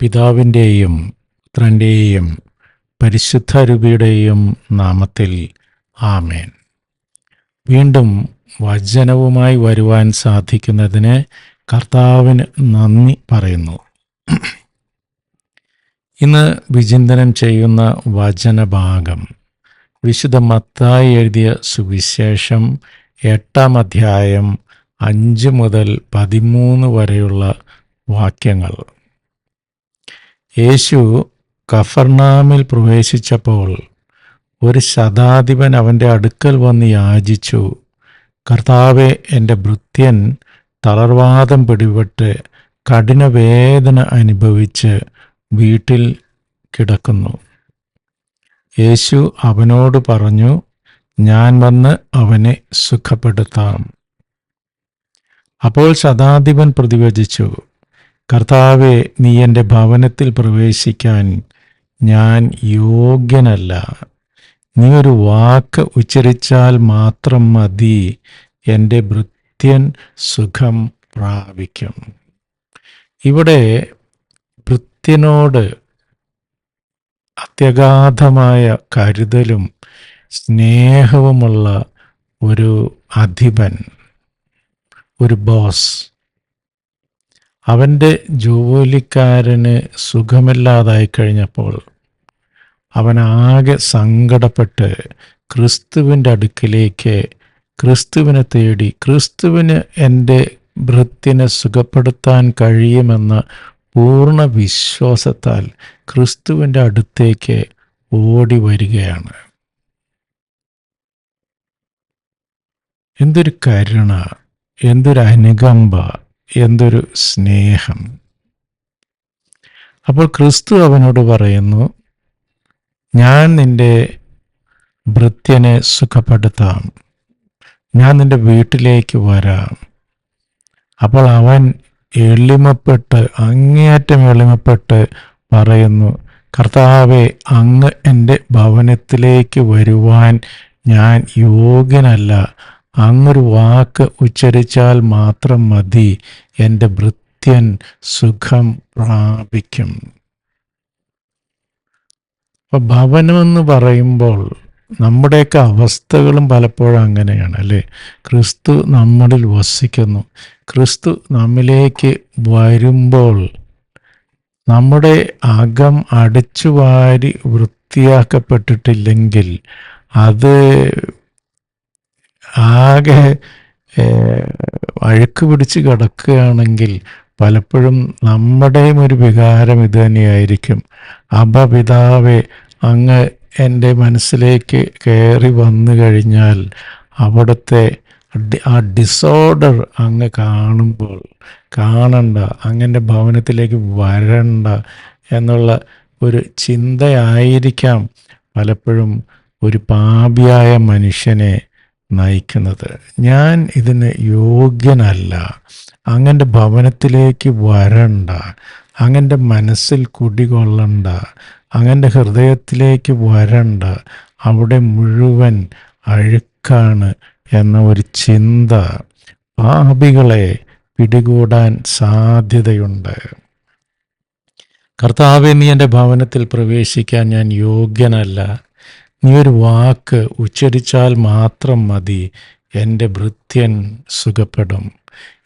പിതാവിന്റെയും പുത്രന്റെയും പരിശുദ്ധ രൂപിയുടെയും നാമത്തിൽ ആമേൻ. വീണ്ടും വചനവുമായി വരുവാൻ സാധിക്കുന്നതിന് കർത്താവിന് നന്ദി പറയുന്നു. ഇന്ന് വിചിന്തനം ചെയ്യുന്ന വചനഭാഗം വിശുദ്ധ മത്തായി എഴുതിയ സുവിശേഷം എട്ടാം അധ്യായം അഞ്ച് മുതൽ പതിമൂന്ന് വരെയുള്ള വാക്യങ്ങൾ. യേശു കഫർനാമിൽ പ്രവേശിച്ചപ്പോൾ ഒരു ശതാധിപൻ അവന്റെ അടുക്കൽ വന്ന് യാചിച്ചു. കർത്താവെ എന്റെ ഭൃത്യൻ തളർവാദം പിടിപെട്ട് കഠിനവേദന അനുഭവിച്ച് വീട്ടിൽ കിടക്കുന്നു. യേശു അവനോട് പറഞ്ഞു ഞാൻ വന്ന് അവനെ സുഖപ്പെടുത്താം. അപ്പോൾ ശതാധിപൻ പ്രതിവചിച്ചു കർത്താവെ നീ എന്റെ ഭവനത്തിൽ പ്രവേശിക്കാൻ ഞാൻ യോഗ്യനല്ല. നീ ഒരു വാക്ക് ഉച്ചരിച്ചാൽ മാത്രം മതി. എന്റെ ഭൃത്യൻ സുഖം പ്രാപിക്കും. ഇവിടെ ഭൃത്യനോട് അത്യഗാധമായ കരുതലും സ്നേഹവുമുള്ള ഒരു അധിപൻ ഒരു ബോസ്. അവന്റെ ജോലിക്കാരന് സുഖമില്ലാതായി കഴിഞ്ഞപ്പോൾ അവൻ ആകെ സങ്കടപ്പെട്ട് ക്രിസ്തുവിന്റെ അടുക്കിലേക്ക് ക്രിസ്തുവിനെ തേടി ക്രിസ്തുവിന് എന്റെ ഭൃത്തിനെ സുഖപ്പെടുത്താൻ കഴിയുമെന്ന പൂർണ വിശ്വാസത്താൽ ക്രിസ്തുവിന്റെ അടുത്തേക്ക് ഓടി വരികയാണ്. എന്തൊരു കരുണ എന്തൊരു അനുകമ്പ. എന്തൊരു സ്നേഹം. അപ്പോൾ ക്രിസ്തു അവനോട് പറയുന്നു ഞാൻ നിന്റെ ഭൃത്യനെ സുഖപ്പെടുത്താം. ഞാൻ നിന്റെ വീട്ടിലേക്ക് വരാം. അപ്പോൾ അവൻ എളിമപ്പെട്ട് അങ്ങേയറ്റം എളിമപ്പെട്ട് പറയുന്നു കർത്താവെ അങ്ങ് എന്റെ ഭവനത്തിലേക്ക് വരുവാൻ ഞാൻ യോഗ്യനല്ല. അങ്ങൊരു വാക്ക് ഉച്ചരിച്ചാൽ മാത്രം മതി എന്റെ ഭൃത്യൻ സുഖം പ്രാപിക്കും. അപ്പൊ ഭവനമെന്ന് പറയുമ്പോൾ നമ്മുടെയൊക്കെ അവസ്ഥകളും പലപ്പോഴും അങ്ങനെയാണ് അല്ലേ? ക്രിസ്തു നമ്മളിൽ വസിക്കുന്നു. ക്രിസ്തു നമ്മിലേക്ക് വരുമ്പോൾ നമ്മുടെ അകം അടിച്ചു വാരി വൃത്തിയാക്കപ്പെട്ടിട്ടില്ലെങ്കിൽ അത് ആകെ അഴുക്ക് പിടിച്ച് കിടക്കുകയാണെങ്കിൽ പലപ്പോഴും നമ്മുടെയും ഒരു വികാരം ഇത് തന്നെയായിരിക്കും. അപപിതാവെ അങ്ങ് എന്റെ മനസ്സിലേക്ക് കയറി വന്നു കഴിഞ്ഞാൽ അവിടുത്തെ ആ ഡിസോർഡർ അങ്ങ് കാണുമ്പോൾ കാണണ്ട അങ്ങന്റെ ഭവനത്തിലേക്ക് വരണ്ട എന്നുള്ള ഒരു ചിന്തയായിരിക്കാം പലപ്പോഴും ഒരു പാപിയായ മനുഷ്യനെ നയിക്കുന്നത്. ഞാൻ ഇതിന് യോഗ്യനല്ല. അങ്ങന്റെ ഭവനത്തിലേക്ക് വരണ്ട. അങ്ങന്റെ മനസ്സിൽ കുടികൊള്ളണ്ട. അങ്ങന്റെ ഹൃദയത്തിലേക്ക് വരണ്ട. അവിടെ മുഴുവൻ അഴുക്കാണ് എന്ന ഒരു ചിന്ത പാപികളെ പിടികൂടാൻ സാധ്യതയുണ്ട്. കർത്താവെ നീ എന്റെ ഭവനത്തിൽ പ്രവേശിക്കാൻ ഞാൻ യോഗ്യനല്ല. നീ ഒരു വാക്ക് ഉച്ചരിച്ചാൽ മാത്രം മതി. എന്റെ ഭൃത്യൻ സുഖപ്പെടും.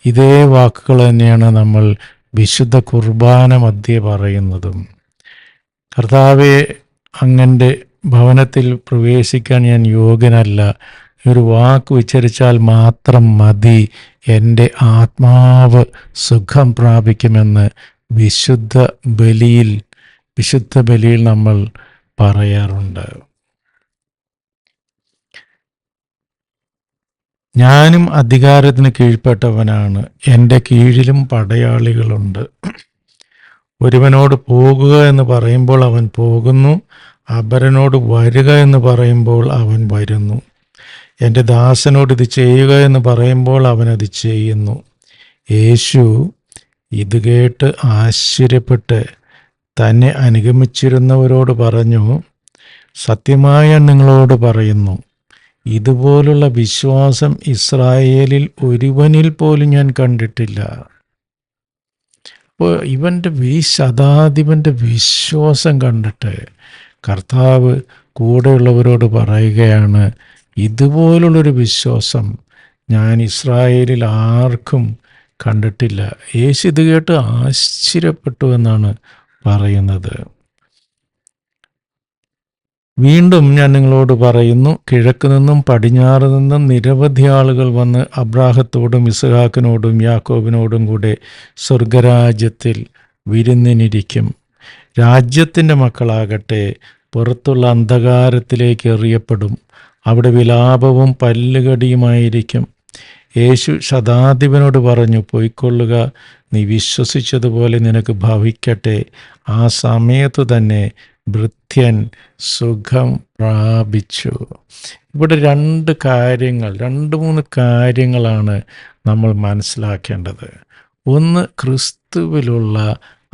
ഇതേ വാക്കുകൾ തന്നെയാണ് നമ്മൾ വിശുദ്ധ കുർബാന മധ്യേ പറയുന്നതും. കർത്താവെ അങ്ങന്റെ ഭവനത്തിൽ പ്രവേശിക്കാൻ ഞാൻ യോഗ്യനല്ല. ഒരു വാക്ക് ഉച്ചരിച്ചാൽ മാത്രം മതി. എന്റെ ആത്മാവ് സുഖം പ്രാപിക്കുമെന്ന് വിശുദ്ധ ബലിയിൽ വിശുദ്ധ ബലിയിൽ നമ്മൾ പറയാറുണ്ട്. ഞാനും അധികാരത്തിന് കീഴ്പ്പെട്ടവനാണ്. എന്റെ കീഴിലും പടയാളികളുണ്ട്. ഒരുവനോട് പോകുക എന്ന് പറയുമ്പോൾ അവൻ പോകുന്നു. അപരനോട് വരിക എന്ന് പറയുമ്പോൾ അവൻ വരുന്നു. എന്റെ ദാസനോട് ഇത് ചെയ്യുക എന്ന് പറയുമ്പോൾ അവൻ അത് ചെയ്യുന്നു. യേശു ഇത് കേട്ട് ആശ്ചര്യപ്പെട്ട് തന്നെ അനുഗമിച്ചിരുന്നവരോട് പറഞ്ഞു സത്യമായ നിങ്ങളോട് പറയുന്നു. ഇതുപോലുള്ള വിശ്വാസം ഇസ്രായേലിൽ ഒരുവനിൽ പോലും ഞാൻ കണ്ടിട്ടില്ല. അപ്പോൾ ഇവന്റെ വി ശതാധിപന്റെ വിശ്വാസം കണ്ടിട്ട് കർത്താവ് കൂടെയുള്ളവരോട് പറയുകയാണ് ഇതുപോലുള്ളൊരു വിശ്വാസം ഞാൻ ഇസ്രായേലിൽ ആർക്കും കണ്ടിട്ടില്ല. യേശു ഇത് കേട്ട് ആശ്ചര്യപ്പെട്ടു എന്നാണ് പറയുന്നത്. വീണ്ടും ഞാൻ നിങ്ങളോട് പറയുന്നു കിഴക്ക് നിന്നും പടിഞ്ഞാറ് നിന്നും നിരവധി ആളുകൾ വന്ന് അബ്രാഹത്തോടും ഇസ്ഹാക്കിനോടും യാക്കോബിനോടും കൂടെ സ്വർഗരാജ്യത്തിൽ വിരുന്നിനിരിക്കും. രാജ്യത്തിന്റെ മക്കളാകട്ടെ പുറത്തുള്ള അന്ധകാരത്തിലേക്ക് എറിയപ്പെടും. അവിടെ വിലാപവും പല്ലുകടിയുമായിരിക്കും. യേശു ശതാധിപനോട് പറഞ്ഞു പോയിക്കൊള്ളുക നീ വിശ്വസിച്ചതുപോലെ നിനക്ക് ഭവിക്കട്ടെ. ആ സമയത്തു തന്നെ ഭൃത്യൻ സുഖം പ്രാപിച്ചു. ഇവിടെ രണ്ട് കാര്യങ്ങൾ രണ്ട് മൂന്ന് കാര്യങ്ങളാണ് നമ്മൾ മനസ്സിലാക്കേണ്ടത്. ഒന്ന് ക്രിസ്തുവിലുള്ള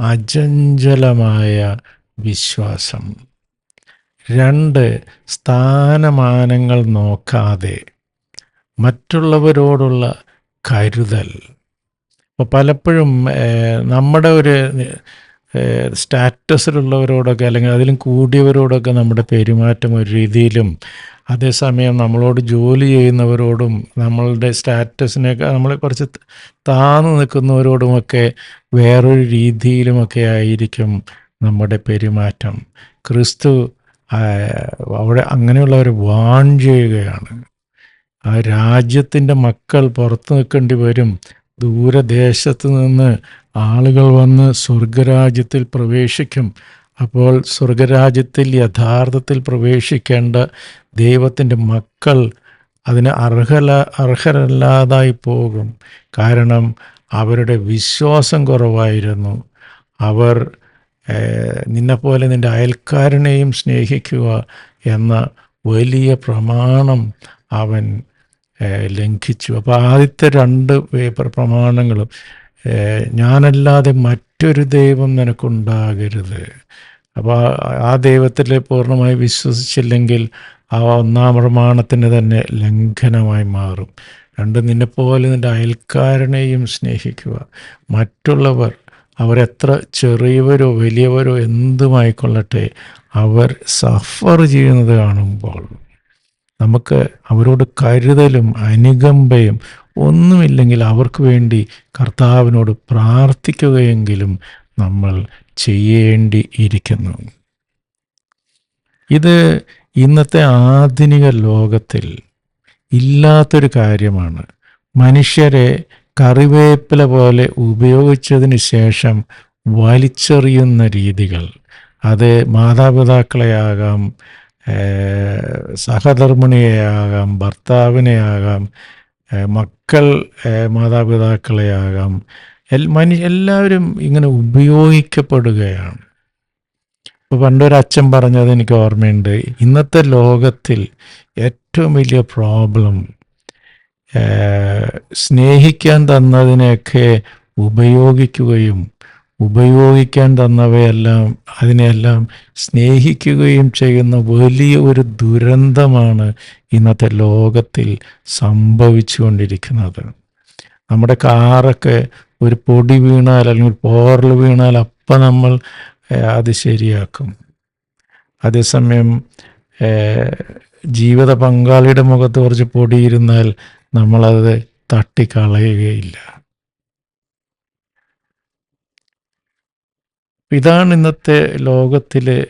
അജഞ്ചലമായ വിശ്വാസം. രണ്ട് സ്ഥാനമാനങ്ങൾ നോക്കാതെ മറ്റുള്ളവരോടുള്ള കരുതൽ. അപ്പോൾ പലപ്പോഴും നമ്മുടെ ഒരു സ്റ്റാറ്റസിലുള്ളവരോടൊക്കെ അല്ലെങ്കിൽ അതിലും കൂടിയവരോടൊക്കെ നമ്മുടെ പെരുമാറ്റം ഒരു രീതിയിലും അതേസമയം നമ്മളോട് ജോലി ചെയ്യുന്നവരോടും നമ്മളുടെ സ്റ്റാറ്റസിനൊക്കെ നമ്മൾ കുറച്ച് താന്നു നിൽക്കുന്നവരോടുമൊക്കെ വേറൊരു രീതിയിലുമൊക്കെ ആയിരിക്കും നമ്മുടെ പെരുമാറ്റം. ക്രിസ്തു അവിടെ അങ്ങനെയുള്ളവരെ വാൺ ചെയ്യുകയാണ്. ആ രാജ്യത്തിന്റെ മക്കൾ പുറത്തു നിൽക്കേണ്ടി വരും. ദൂരദേശത്ത് നിന്ന് ആളുകൾ വന്ന് സ്വർഗരാജ്യത്തിൽ പ്രവേശിക്കും. അപ്പോൾ സ്വർഗരാജ്യത്തിൽ യഥാർത്ഥത്തിൽ പ്രവേശിക്കേണ്ട ദൈവത്തിന്റെ മക്കൾ അതിന് അർഹല അർഹരല്ലാതായി പോകും. കാരണം അവരുടെ വിശ്വാസം കുറവായിരുന്നു. അവർ നിന്നെപ്പോലെ നിന്റെ അയൽക്കാരനെയും സ്നേഹിക്കുക എന്ന വലിയ പ്രമാണം അവൻ ലംഘിച്ചു. അപ്പോൾ ആദ്യത്തെ രണ്ട് പ്രമാണങ്ങളും ഞാനല്ലാതെ മറ്റൊരു ദൈവം നിനക്കുണ്ടാകരുത്. അപ്പോൾ ആ- ദൈവത്തിൽ പൂർണമായി വിശ്വസിച്ചില്ലെങ്കിൽ ആ ഒന്നാം പ്രമാണത്തിന് തന്നെ ലംഘനമായി മാറും. രണ്ട് നിന്നെപ്പോലെ നിന്റെ അയൽക്കാരനെയും സ്നേഹിക്കുക. മറ്റുള്ളവർ അവരെത്ര ചെറിയവരോ വലിയവരോ എന്തുമായിക്കൊള്ളട്ടെ അവർ സഫർ ചെയ്യുന്നത് കാണുമ്പോൾ നമുക്ക് അവരോട് കരുതലും അനുകമ്പയും ഒന്നുമില്ലെങ്കിൽ അവർക്ക് വേണ്ടി കർത്താവിനോട് പ്രാർത്ഥിക്കുകയെങ്കിലും നമ്മൾ ചെയ്യേണ്ടി ഇരിക്കുന്നു ഇത് ഇന്നത്തെ ആധുനിക ലോകത്തിൽ ഇല്ലാത്തൊരു കാര്യമാണ്. മനുഷ്യരെ കറിവേപ്പില പോലെ ഉപയോഗിച്ചതിന് ശേഷം വലിച്ചെറിയുന്ന രീതികൾ. അത് മാതാപിതാക്കളെയാകാം സഹധർമ്മിണിയെയാകാം ഭർത്താവിനെയാകാം മക്കൾ മാതാപിതാക്കളെയാകാം. എൽ മനു എല്ലാവരും ഇങ്ങനെ ഉപയോഗിക്കപ്പെടുകയാണ്. ഇപ്പോൾ പണ്ടൊരു അച്ഛൻ പറഞ്ഞത് എനിക്ക് ഓർമ്മയുണ്ട്. ഇന്നത്തെ ലോകത്തിൽ ഏറ്റവും വലിയ പ്രോബ്ലം സ്നേഹിക്കാൻ തന്നതിനെയൊക്കെ ഉപയോഗിക്കുകയും ഉപയോഗിക്കാൻ തന്നവയെല്ലാം അതിനെല്ലാം സ്നേഹിക്കുകയും ചെയ്യുന്ന വലിയ ഒരു ദുരന്തമാണ് ഇന്നത്തെ ലോകത്തിൽ സംഭവിച്ചുകൊണ്ടിരിക്കുന്നത്. നമ്മുടെ കാറൊക്കെ ഒരു പൊടി വീണാൽ അല്ലെങ്കിൽ ഒരു പോറൽ വീണാൽ അപ്പം നമ്മൾ അത് ശരിയാക്കും. അതേസമയം ജീവിത പങ്കാളിയുടെ മുഖത്ത് കുറച്ച് പൊടിയിരുന്നാൽ നമ്മളത് തട്ടിക്കളയുകയില്ല. ഇതാണ് ഇന്നത്തെ ലോകത്തിലെ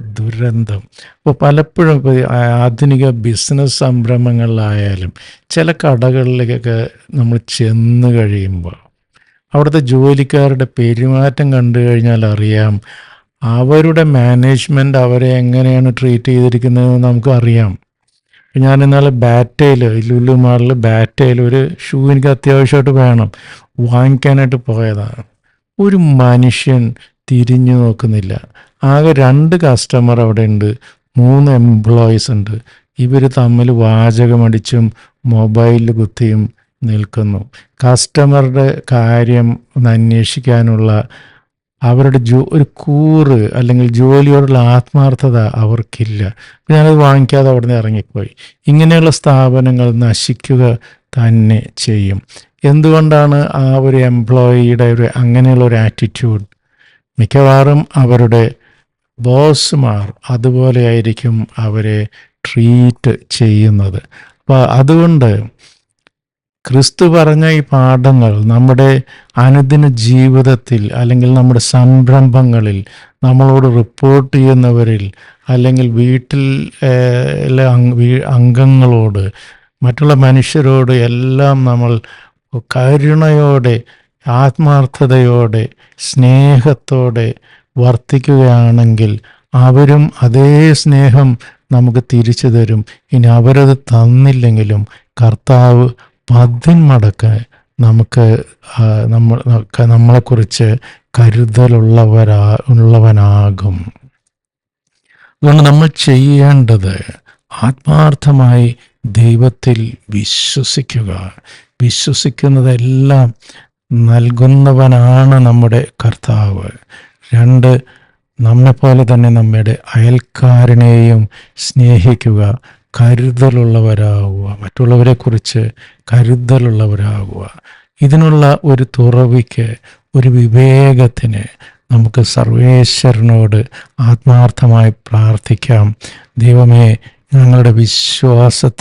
ദുരന്തം. അപ്പോൾ പലപ്പോഴും ഇപ്പോൾ ആധുനിക ബിസിനസ് സംരംഭങ്ങളിലായാലും ചില കടകളിലേക്കൊക്കെ നമ്മൾ ചെന്ന് കഴിയുമ്പോൾ അവിടുത്തെ ജോലിക്കാരുടെ പെരുമാറ്റം കണ്ടു കഴിഞ്ഞാൽ അറിയാം. അവരുടെ മാനേജ്മെന്റ് അവരെ എങ്ങനെയാണ് ട്രീറ്റ് ചെയ്തിരിക്കുന്നതെന്ന് നമുക്ക് അറിയാം. ഞാൻ ഇന്നലെ ബാറ്റയിൽ ലുലു മാളിൽ ബാറ്റയിൽ ഒരു ഷൂ എനിക്ക് അത്യാവശ്യമായിട്ട് വേണം. വാങ്ങിക്കാനായിട്ട് പോയതാണ്. ഒരു മനുഷ്യൻ തിരിഞ്ഞു നോക്കുന്നില്ല. ആകെ രണ്ട് കസ്റ്റമർ അവിടെ ഉണ്ട്. മൂന്ന് എംപ്ലോയീസ് ഉണ്ട്. ഇവർ തമ്മിൽ വാചകമടിച്ചും മൊബൈലിൽ കുത്തിയും നിൽക്കുന്നു. കസ്റ്റമറുടെ കാര്യം അന്വേഷിക്കാനുള്ള അവരുടെ ജോ ഒരു കൂറ് അല്ലെങ്കിൽ ജോലിയോടുള്ള ആത്മാർത്ഥത അവർക്കില്ല. ഞാനത് വാങ്ങിക്കാതെ അവിടെ നിന്ന് ഇറങ്ങിപ്പോയി. ഇങ്ങനെയുള്ള സ്ഥാപനങ്ങൾ നശിക്കുക തന്നെ ചെയ്യും. എന്തുകൊണ്ടാണ് ആ ഒരു എംപ്ലോയിയുടെ ഒരു അങ്ങനെയുള്ള ഒരു ആറ്റിറ്റ്യൂഡ് മിക്കവാറും അവരുടെ ബോസ്മാർ അതുപോലെയായിരിക്കും അവരെ ട്രീറ്റ് ചെയ്യുന്നത്. അപ്പോൾ അതുകൊണ്ട് ക്രിസ്തു പറഞ്ഞ ഈ പാഠങ്ങൾ നമ്മുടെ അനുദിന ജീവിതത്തിൽ അല്ലെങ്കിൽ നമ്മുടെ സംരംഭങ്ങളിൽ നമ്മളോട് റിപ്പോർട്ട് ചെയ്യുന്നവരിൽ അല്ലെങ്കിൽ വീട്ടിൽ അംഗങ്ങളോട് മറ്റുള്ള മനുഷ്യരോട് എല്ലാം നമ്മൾ കരുണയോടെ ആത്മാർത്ഥതയോടെ സ്നേഹത്തോടെ വർത്തിക്കുകയാണെങ്കിൽ അവരും അതേ സ്നേഹം നമുക്ക് തിരിച്ചു തരും. ഇനി അവരത് തന്നില്ലെങ്കിലും കർത്താവ് പതിന്മടക്ക് നമുക്ക് നമ്മൾ നമ്മളെക്കുറിച്ച് കരുതലുള്ളവരാ ഉള്ളവനാകും. അതുകൊണ്ട് നമ്മൾ ചെയ്യേണ്ടത് ആത്മാർത്ഥമായി ദൈവത്തിൽ വിശ്വസിക്കുക. വിശ്വസിക്കുന്നതെല്ലാം നൽകുന്നവനാണ് നമ്മുടെ കർത്താവ്. രണ്ട് നമ്മെപ്പോലെ തന്നെ നമ്മുടെ അയൽക്കാരനെയും സ്നേഹിക്കുക കരുതലുള്ളവരാകുക മറ്റുള്ളവരെക്കുറിച്ച് കരുതലുള്ളവരാകുക ഇതിനുള്ള ഒരു തുറവിക്ക് ഒരു വിവേകത്തിന് നമുക്ക് സർവേശ്വരനോട് ആത്മാർത്ഥമായി പ്രാർത്ഥിക്കാം. ദൈവമേ ഞങ്ങളുടെ വിശ്വാസത്തെ